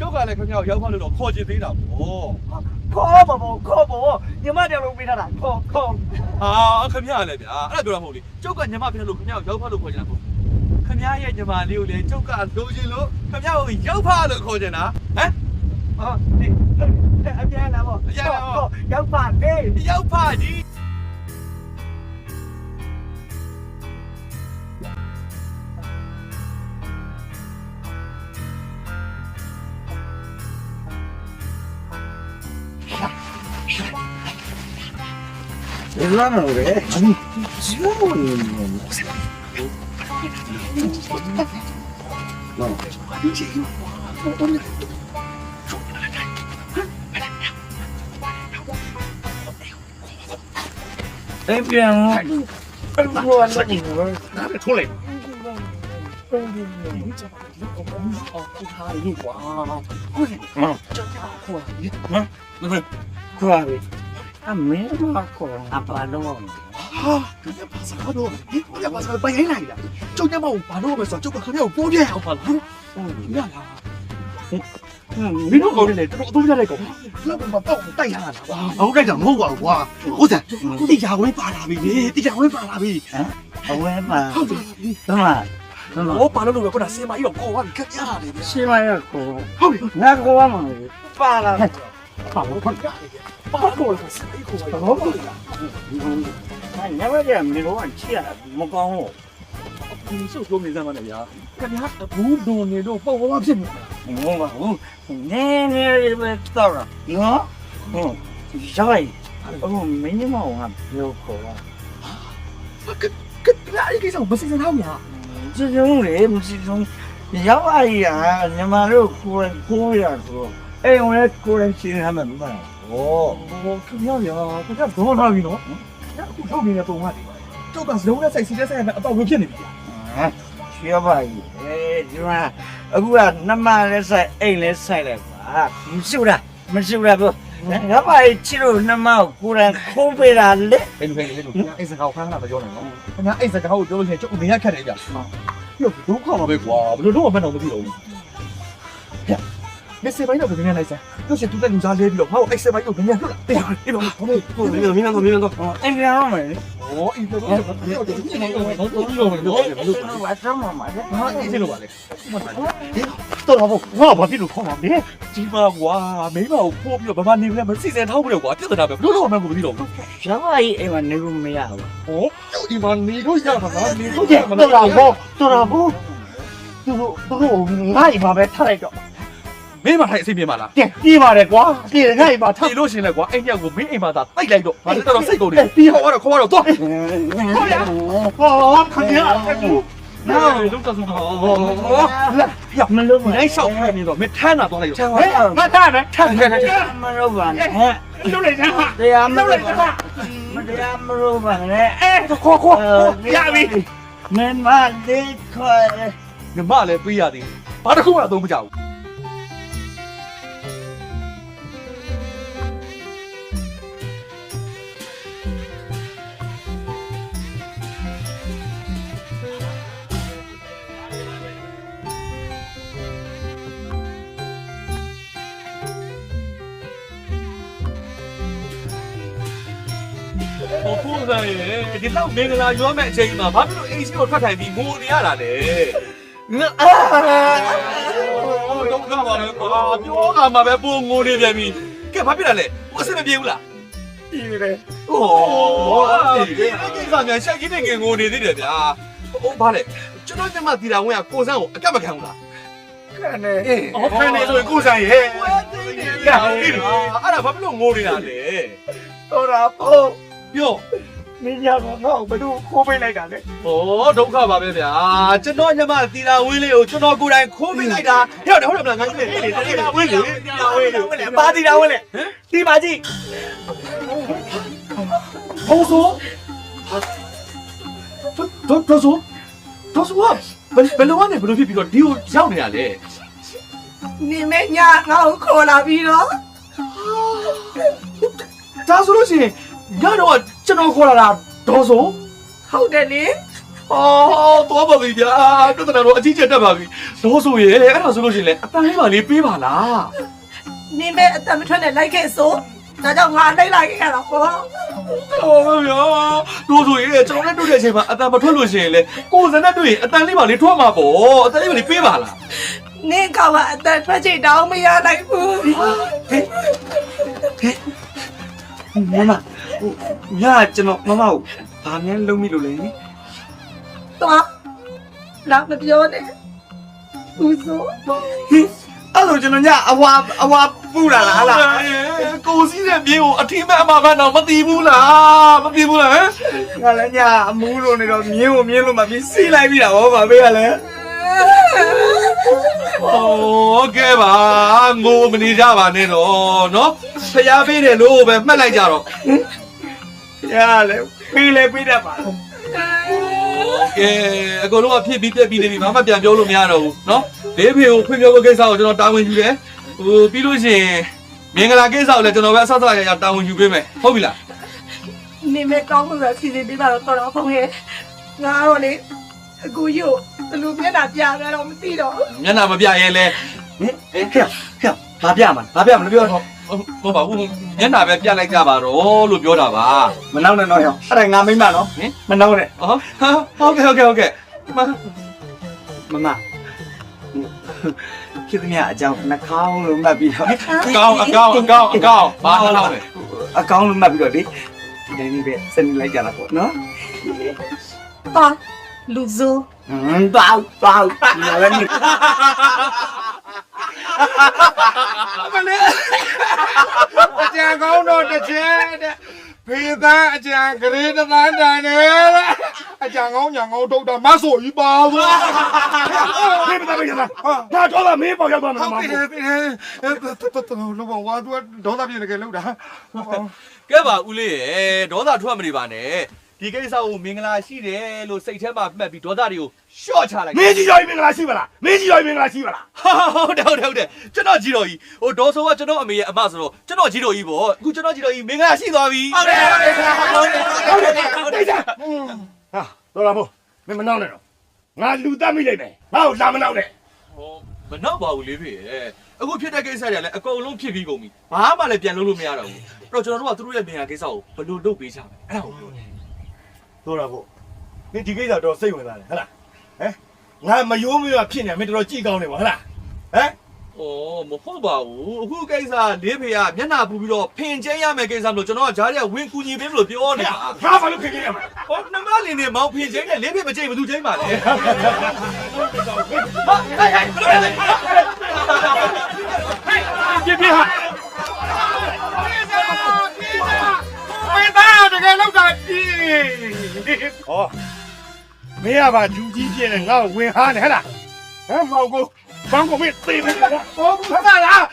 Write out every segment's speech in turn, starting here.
ကျုပ်ကလည်းခင်ဗျားကိုရောက်ဖလို့တော့ခေါ်ချင်သေးတာဗောခေါ်ပါဘောခေါ်ပါဘောညီမတယောက်လုံးပေးထားတာခေါ်ခေါ်ဟာခင်ဗျားလည်းဗျာအဲ့ဒါပြောတာမဟုတ်လေကျုပ်ကညီမဖြစ်လို့ခင်ဗျားကိုရောက်ဖလို့ခေါ်ချင်တာပေါ့ခင်ဗျားရဲ့ညီမလေးကိုလည်းကျုပ်ကလိုချင်လို့ခင်ဗျားကိုရောက်ဖလို့ခေါ်ချင်တာဟမ်ဟောဒီအပြန်လာဘောရောက်ပါလေရောက်ဖကြီး ဘယ်လာမလဲအနီဇီဝနေနေအဲ့ပြန်ဘယ်လိုလဲဒီလိုဒါပဲထိုးလိုက်ခွာပြီအမေ မကောအပါလုံးဟာခင်ဗျားဘာသာတော့ဒီခင်ဗျားဘာသာပိုင်လိုက်လိုက်တာကျုပ်ညမကိုဘာလို့မဆိုကျုပ်ကခင်ဗျားကိုပိုးပြအောင်ပါလားညလားမင်းတို့ကောင်းနေတယ်တော်တော်အသုံးရတဲ့ကောင်လောက်မပေါ့တိုက်ရတာကွာဟုတ်ကဲ့ကြောင့်မဟုတ်ပါဘူးကွာဟုတ်တယ်ကိုတိရာဝင်းပါလာပြီလေတိရာဝင်းပါလာပြီအဝဲပါဟုတ်တယ်သမသမဟောဘာလို့လို့လဲခုနစင်မကြီးတော့ကောသွားပြီခင်ဗျားလေရှင်းမရကိုဟုတ်ပြီငါကောမှာပါလာ ပါဘူးပါပါတော့စိတ်ကိုပါတော့ဘာညာမကြမင်းတို့ကချီရမကောင်းလို့ဒီစုပ်ဆုံးနေစမ်းပါနဲ့ဗျာခင်ဗျာဘူးဒုံနေတော့ပေါ့ဝါဖြစ်နေတာငုံပါဘူးနည်းနည်းလေးပဲတော့နော်ဟုတ်ရိုက်အခုမင်းမောင်ကပြောခေါ်တာကကပြားကြီးဆောင်မစစ်စမ်းတော့ညာကျုံလေမစစ်စမ်းရောက်အရာညီမတို့ကိုယ်ကိုရတော့ အဲ့ဟိုလည်းကိုယ်လည်းရှင်းရမှာမဟုတ်လားဩဟိုခင်ဗျာဗျာခင်ဗျာဘောလာပြီနော်ခင်ဗျာအခုထုတ်နေတဲ့ပုံကတုတ်ကစလုံးနဲ့စိုက်စီတဲ့ဆိုင်မှာအပေါက်လို့ဖြစ်နေပြီဟမ်ရှင်းပါကြီးအဲဒီမှာအခုကနှမလည်းဆိုင်အိမ်လည်းဆိုင်လိုက်ပါမရှူတာမရှူတာဘူးငါပါချစ်လို့နှမကိုကိုယ်တိုင်ခိုးပေးတာလေဘယ်လိုလဲဘယ်လိုလဲအဲ့စကားကိုခဏခဏပြောနေနော်ခင်ဗျာအဲ့စကားကိုပြောလို့ရှိရင်ကျုပ်အမေရခက်တယ်ကြာဟုတ်လို့ဒုက္ခပါပဲကွာဘယ်လိုလုပ်မှမတော့မသိတော့ဘူး ဗျာမစ်စေပိုင်းတော့ဘယ်နဲ့လိုက်စမ်းတို့ရှင်တူတဲ့လူစားလဲပြီးတော့ငါ့ကိုအဲ့စေပိုင်းကိုဘယ်နဲ့လွတ်လာတေးပါအေးပါဘာလို့ဟုတ်ပြီမင်းတော့မင်းတော့အိမ်ပြန်တော့မယ်လေဟောအေးတော့တော့တော့ဒီနေ့ကတော့တော့တော့တော့တော့ဘယ်လိုပါဘာသမမှာလေဟာအေးစလို့ပါလေတော်တော့ငါဘာဖြစ်လို့ခေါ်မှာလဲဒီမှာကွာမိမကိုပို့ပြီးတော့ဘာမှနေလဲမစီစဉ်ထားဘူးလေကွာပြဿနာပဲဘယ်လိုတော့မှမသိတော့ဘူးရပါကြီးအိမ်မှာနေလို့မရဘူးဟောဒီမှာနေလို့ရမှာလားနေဟုလို့တ်တယ်တော်တော်ဘောတော်တော်ဘောသူတို့တို့ငါ့အိမ်မှာပဲထားလိုက်တော့ မင်းမထိုင်အစီအပြေမှာလားကဲပြေးပါတယ်ကွာပြေးငါ့အိမ်မှာထားဒီလို့ရှင်လဲကွာအိမ်ရောက်ကိုမင်းအိမ်မှာသာတိုက်လိုက်တော့ဘာလဲတော်တော်စိတ်ကုန်နေပြေးခေါ်ရတော့ခေါ်ရတော့သွားဟုတ်ရဟောခင်ဗျာနားလုံးတော့ဆုံးဟောရမလို့မနိုင်လျှောက်ခိုင်းနေတော့မင်းထမ်းတာသွားလိုက်တော့ဟဲ့ငါထားမယ်ထားမယ်မလို့ပါနဲ့လုပ်လိုက်စမ်းဟာတရားမလုပ်လို့လိုက်စမ်းဟာမတရားမလို့ပါနဲ့အဲခေါ်ခေါ်ရပြီမင်းမလေးခေါ်ညီမလည်းပေးရသေးတယ်ဘာတစ်ခုမှအသုံးမကျဘူး ဟိုဖူးစားရေဒီလောက်မင်္ဂလာရောမဲ့အချိန်မှာဘာဖြစ်လို့အိမ်ရှိကိုထွက်ထိုင်ပြီးငိုနေရတာလဲအာဟိုဒုက္ခပါလေကွာပြောတာမှပဲပုံငိုနေပြန်ပြီကဲဘာဖြစ်တာလဲဟိုအဆင်မပြေဘူးလားပြေးတယ်โอ้ဒီကိစ္စများရှက်ကြီးနေငငိုနေသေးတယ်ဗျာဟိုဘာလဲကျွန်တော်ညမတီတာဝင်ကကိုစန်းကိုအကက်မခံဘူးလားကနေအော်ဖန်နေဆိုရင်ကိုဆိုင်ရဲ့ဝဲသိနေဗျာအဲ့ဒါဘာဖြစ်လို့ငိုနေတာလဲတော်တာပေါ့ပြော မင်းညာတော့ငါ့ကိုဘယ်လိုခိုးပေးလိုက်တာလဲဩဒုက္ခပါပဲဗျာကျွန်တော်ညမတီတာဝင်းလေးကိုကျွန်တော်ကိုယ်တိုင်ခိုးပေးလိုက်တာဟဲ့ဟုတ်တယ်ဟုတ်တယ်မလားငါကြီးလေတီတာဝင်းလေတီတာဝင်းလေပါတီတာဝင်လေဒီပါကြီးဟိုဆိုတော့တော့ဆိုတော့ဆိုဘယ်ဘယ်လိုကနေဘယ်လိုဖြစ်ပြီးတော့ဒီကိုရောက်နေရလဲနေမညာငါ့ကိုခေါ်လာပြီးတော့ဒါဆိုလို့ရှိရင်ညတော့ ကျွန်တော်ခေါ်လာတာဒေါ်ဆိုဟုတ်တယ်လေအော်တော့ပါပြီဗျာပြဿနာတော့အကြီးကျယ်တက်ပါပြီတော့ဆိုရဲအဲ့ဒါဆိုလို့ရှိရင်လေအတန်လေးပါလေးပေးပါလားနင်းမဲအတမထွက်နဲ့လိုက်ခဲ့ဆိုဒါကြောင့်ငါလိုက်လိုက်ခဲ့ရတာပေါ့ဟုတ်ပါဗျာတို့ဆိုရဲကျွန်တော်လည်းတွေ့တဲ့အချိန်မှာအတန်မထွက်လို့ရှိရင်လေကိုယ်စနဲ့တွေ့ရင်အတန်လေးပါလေးထွက်မှာပေါ့အတန်လေးပါလေးပေးပါလားနင်းကောင်ကအတထွက်ချင်တောင်းမရနိုင်ဘူးမမ ဟိုညကျွန်တော်မမကိုဘာမှန်းလုံးမိလို့လဲ သွားလာမပြောနဲ့ဦးစိုး အဲ့လိုကျွန်တော်ညအဝါအဝါပူလာလားလား ကိုစီးတဲ့မြေကိုအထင်မဲ့အမှားမှန်တော့မသိဘူးလားမသိဘူးလားဟမ် ငါလည်းညအမူးလို့နေတော့မြင်းကိုမြင်းလို့မပြီးစီးလိုက်ပြီတာဗောဗာပေးရလဲ โอเคပါငိုမနေကြပါနဲ့တော့เนาะဖျားပေးတယ်လို့ပဲမှတ်လိုက်ကြတော့ ရလဲပေးလဲပေးတတ်ပါလား ကဲအကုန်လုံးကဖြစ်ပြီးပြက်ပြီးနေပြီဘာမှပြန်ပြောလို့မရတော့ဘူးเนาะလေးဖေကိုဖွင့်ပြောဖို့ကိစ္စကိုကျွန်တော်တာဝန်ယူတယ်ဟိုပြီးလို့ရှိရင်မင်္ဂလာကိစ္စကိုလည်းကျွန်တော်ပဲအဆောက်အအုံရရတာဝန်ယူပေးမယ်ဟုတ်ပြီလား နင်းမဲကောင်းမှုပဲစီစဉ်ပေးပါတော့တော်တော်ဖုန်းရဲ့ငါတော့လေအကူယူဘလူမျက်နှာပြရတော့မသိတော့ မျက်နှာမပြရဲလဲ ဟင်ဟဲ့ခေခေဘာပြမှာဘာပြမှာလဲပြောတော့ ဟုတ်ပါဘူးမျက်နှာပဲပြလိုက်ကြပါတော့လို့ပြောတာပါမနောက်နဲ့တော့ဟဲ့အဲ့ဒါငါမိမနော်ဟင်မနောက်နဲ့อ๋อဟုတ်ကဲ့ဟုတ်ကဲ့ဟုတ်ကဲ့မမမဖြစ်သမျှအကြောင်းနှာခေါင်းလို့မှတ်ပြီးတော့အကောင်းအကောင်းအကောင်းအကောင်းဘာလို့လဲအကောင်းလို့မှတ်ပြီးတော့လေဒီတိုင်းလေးပဲစနေလိုက်ကြတာပေါ့နော်သွားလူစိုးဟမ်တောက်တောက်ဒီလည်းနေ မလေးအကြံကောင်းတော့တစ်ချက်တဲ့ဖေးသားအကြံဂရေတသန်းတန်နေတဲ့အကြံကောင်းညာကောင်းထုတ်တာမဆိုကြီးပါဘူးဖေးသားဖေးသားဟာတော့လာမင်းပေါ့ရောက်ပါမယ်ဟုတ်ကဲ့ဖေးတော်လောဘဝါသူဒေါသပြင်းနေကြလောက်တာကဲပါဦးလေးရေဒေါသထွက်မနေပါနဲ့ ဒီကိစ္စကိုမင်္ဂလာရှိတယ်လို့စိတ်ထဲမှာမှတ်ပြီးဒေါသတွေကိုရှော့ချလိုက်မင်းကြီးရောမင်္ဂလာရှိပါလားမင်းကြီးရောမင်္ဂလာရှိပါလားဟုတ်တယ်ဟုတ်တယ်ဟုတ်တယ်ကျွန်တော်ကြီးတော်ကြီးဟိုဒေါ်ဆိုကကျွန်တော်အမေရဲ့အမဆိုတော့ကျွန်တော်ကြီးတော်ကြီးပေါ့အခုကျွန်တော်ကြီးတော်ကြီးမင်္ဂလာရှိသွားပြီဟုတ်တယ်ဟုတ်တယ်ဟုတ်တယ်ဟုတ်တယ်ဟုတ်တယ်ဟာတော်လာမို့မင်းမနှောင်းနဲ့တော့ငါလူတတ်မိလိုက်မယ်ငါ့ကိုလာမနှောင်းနဲ့ဟိုမနောက်ပါဘူးလေးဖေရဲ့အခုဖြစ်တဲ့ကိစ္စတွေကလည်းအကုန်လုံးဖြစ်ပြီးကုန်ပြီဘာမှလည်းပြန်လုပ်လို့မရတော့ဘူးအဲ့တော့ကျွန်တော်တို့ကသူတို့ရဲ့မင်္ဂလာကိစ္စကိုဘယ်လိုလုပ်ပေးချမလဲအဲ့ဒါကိုပြောတယ် တော်လာမို့မင်းဒီကိစ္စတော့စိတ်ဝင်စားတယ်ဟဟလားဟမ်ငါမယိုးမရဖြစ်နေမင်းတော်တော်ကြည့်ကောင်းနေပါဟဟလားဟမ်။အော်မဟုတ်ပါဘူး။အခုကိစ္စလေးဖေကမျက်နှာပူပြီးတော့ဖင်ကျင်းရမယ်ကိစ္စမလို့ကျွန်တော်ကဂျားတွေကဝင်ကူညီပေးမလို့ပြောနေတာငါဘာလို့ခင်ခင်ရမှာ။ဟောနှမလင်းနေမောင်ဖင်ကျင်းနဲ့လေးဖေမကျိတ်ဘူးသူကျိတ်ပါလေ။ပြပြ ဟောမင်းကပါဂျူကြီးပြင်းနေငါ့ကိုဝင်ဟားနေဟဲ့လားဟမ်မောင်ကိုဘန်းကိုမင်းသိနေတယ်ဟောဘူးခါလား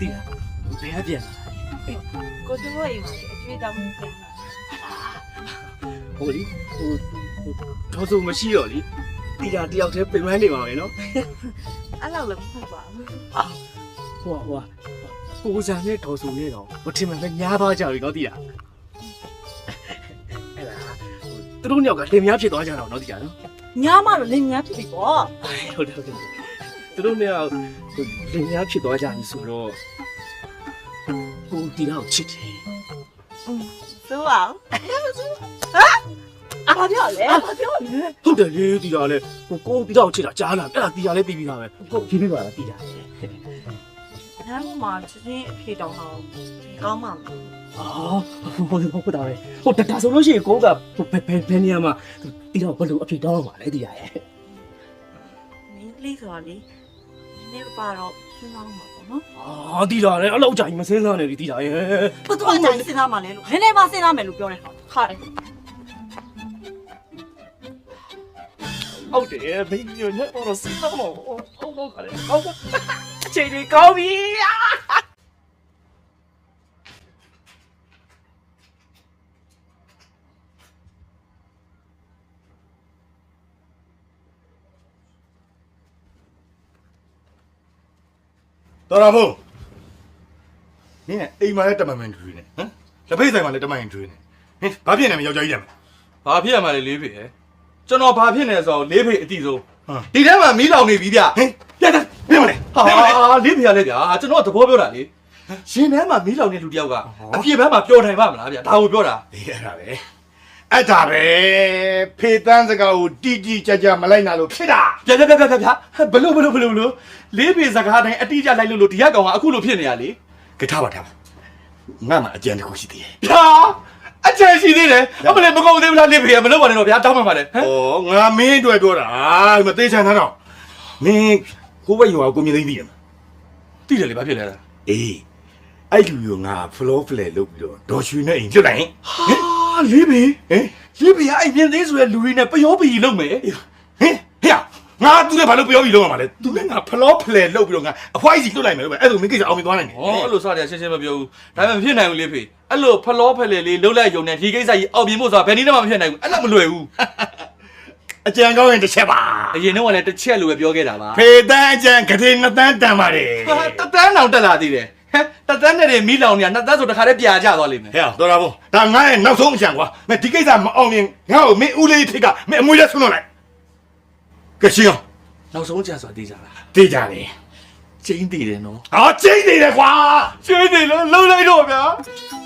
တိလားဘယ်ပြန်လာကိုစိုးရဲ့အိမ်မှာအကျွေးတောင်းပြန်လာဟိုလေဟိုဒေါ်စုမရှိတော့လေ တီတာတယောက်တည်းပြင်ပန်းနေပါမယ်နော်အဲ့လောက်လည်းမဟုတ်ပါဘူးဟိုဟိုကိုစံနဲ့ဒေါ်စုနဲ့တော့မထင်မှန်ပဲညားသွားကြပြီနော်တီတာအဲ့ဒါသူတို့ညောက်ကလင်များဖြစ်သွားကြတော့နော်တီတာနော်ညာမတော့လင်းများဖြစ်ပြီပေါ့ဟုတ်တယ်ဟုတ်တယ်သူတို့နဲ့လင်များဖြစ်သွားကြပြီဆိုတော့ဟိုတီတာကိုချစ်တယ်စိုးအောင်ဟမ် ဘာပြောလဲဘာပြောလဲဟုတ်တယ်လေတီတာလည်းဟိုကိုတီတာကိုချစ်တာကြားလာအဲ့ဒါတီတာလည်းပြီးပြီးသားပဲကိုဖြည်းဖြည်းပါလားတီတာညမှာချင်းအဖေတောင်းတော့ကောင်းမှာမဟုတ်အော်ဟုတ်တယ်ဟုတ်တာပဲဟိုတဒါဆိုလို့ရှိရင်ကိုကဘယ်ဘယ်ဘယ်နေရာမှာတီတာဘယ်လိုအဖြစ်တောင်းမှာလဲတီတာရဲ့မင်းလေးဆိုတာလေနည်းပါတော့စဉ်းစားမှာပေါ့နော်အာတီတာလည်းအလောက်ကြာကြီးမစင်းစားနဲ့တီတာရဲ့ဘယ်တော့မှစဉ်းစားမှာလဲလို့နည်းနည်းမှစဉ်းစားမယ်လို့ပြောတယ်ခါတယ် ဟုတ်တယ်မင်းညညတော့စဉ်းစားလို့ဟုတ်တော့ခါလေဟုတ်ကဲ့ချိန်လေးကောင်းပြီတော်တော်ဘုံနင်ကအိမ်မှာလည်းတမန်မန်ထွေးနေဟမ်လက်ဖိတ်ဆိုင်မှာလည်းတမန်မန်ထွေးနေဟင်ဘာဖြစ်နေမလဲယောက်ျားကြီးတယ်ဘာဖြစ်ရမှာလဲလေးဖြစ်ဟဲ့ ကျွန်တော်ဘာဖြစ်နေဆိုတော့လေးဖေအတိဆုံးဟမ်ဒီထဲမှာမီးလောင်နေပြီဗျဟင်ပြတ်တယ်ပြတ်မလဲဟာလေးဖေရလဲဗျာကျွန်တော်သဘောပြောတာလေရှင်ထဲမှာမီးလောင်နေလူတယောက်ကအပြစ်ဘမ်းမှာပျော်ထိုင်ပါမလားဗျာဒါကိုပြောတာအေးအဲ့ဒါပဲအဲ့ဒါပဲဖေတန်းစကားကိုတီတီကြကြမလိုက်နိုင်လို့ဖြစ်တာပြပြပြပြပြဘလို့ဘလို့ဘလို့ဘလို့လေးဖေစကားတိုင်းအတိအကျလိုက်လို့လို့ဒီကကောင်ကအခုလိုဖြစ်နေရလေကထားပါထားပါငါမှအကြံတစ်ခုရှိသေးတယ်ဟာ အချမ်းရှိသေးတယ်အမလေးမကုန်သေးဘူးလားလေးဖေမလုပ်ပါနဲ့တော့ဗျာတောင်းမှပါလေဟမ်ဩငါမင်းအတွက်ပြောတာမသေးချင်သားတော့မင်းကိုဘရွာကိုမြင်သိသိရမတိတယ်လေဘာဖြစ်လဲအေးအဲ့လူရောငါဖလောဖလဲလုပ်ပြီးတော့ဒေါ်ရွှေနဲ့အိမ်ကျွတ်လိုက်ဟာလေးဖေဟင်လေးဖေကအဲ့မြင်သေးဆိုရလူတွေနဲ့ပျောပီလုံးမယ်ဟ င်ဟဲ့ငါသူလည်းဘာလို့ပြောပြီးလုံးရမှာလဲသူလည်းငါဖလောဖလဲလုပ်ပြီးတော့ငါအဖွားကြီးလွတ်လိုက်မယ်လို့ပဲအဲ့လိုမင်းကိစ္စအောင်မြင်သွားနိုင်တယ်။ဩအဲ့လိုစတယ်ရှင်းရှင်းမပြောဘူး။ဒါပေမဲ့မဖြစ်နိုင်ဘူးလေးဖေ။အဲ့လိုဖလောဖလေလေးလှုပ်လိုက်ယုံနဲ့ဒီကိစ္စကြီးအောက်ပြင်းဖို့ဆိုတာဘယ်နည်းမှမဖြစ်နိုင်ဘူး။အဲ့လိုမလွယ်ဘူးအကြံကောင်းရင်တစ်ချက်ပါ။အရင်တော့ကလည်းတစ်ချက်လိုပဲပြောခဲ့တာပါဖေတန်းအကြံကတိနှစ်တန်းတန်ပါတယ်။ဟာတသန်းတောင်တက်လာသေးတယ်။ဟဲ့တသန်းနဲ့တွေမီးလောင်နေတာနှစ်သန်းဆိုတခါတည်းပြာကျသွားလိမ့်မယ်ဟဲ့တော်တော်ဘုံဒါငါရဲ့နောက်ဆုံးအကြံကွာမင်းဒီကိစ္စမအောင်ရင်ငါ့ကိုမင်းဦးလေးထိကမင်းအမွေးလက်ဆွလို့လိုက် ကဲရှင်းအောင်။နောက်ဆုံးကြဆိုသေးကြလားတေးကြတယ်။ကျင်းတည်တယ်နော်ဟာကျိတ်နေတယ်ကွာ။ကျင်းတည်လို့လှုပ်လိုက်တော့ဗျာ။